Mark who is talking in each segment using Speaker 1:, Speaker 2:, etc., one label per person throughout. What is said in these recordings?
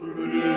Speaker 1: Amen.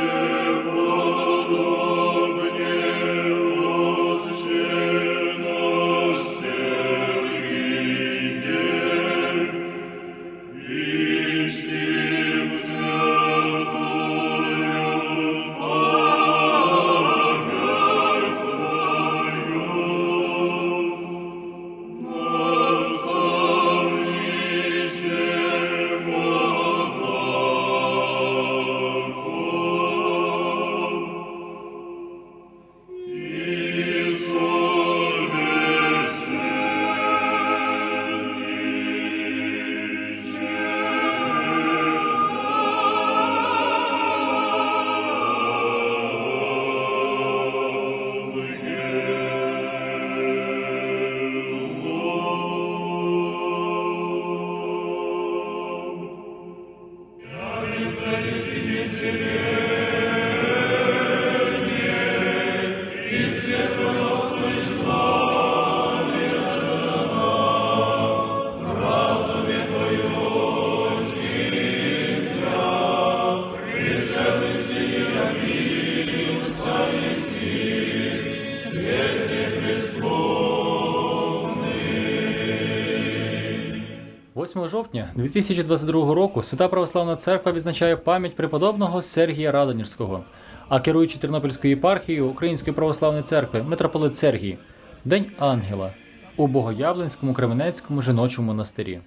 Speaker 1: 8 жовтня 2022 року Свята Православна Церква відзначає пам'ять преподобного Сергія Радонірського, а керуючи Тернопільською єпархією Української православної церкви митрополит Сергій День Ангела у Богоявленському Кременецькому жіночому монастирі.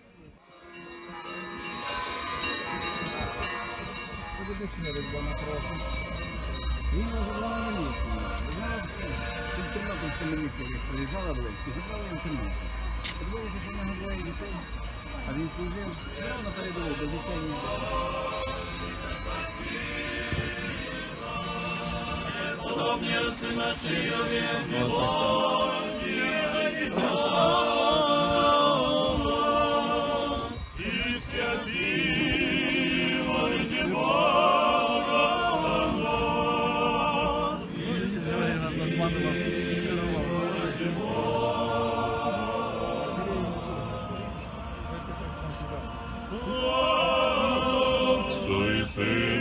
Speaker 2: Тернопільському місці приїжджала Леську, забрали Тернопіль. Подивилися, що нього дітей, а він служив? На передову, до дітей не
Speaker 3: Славні отці наші, вірні Божі, вірні Бог, і святі, вірні Бог, see.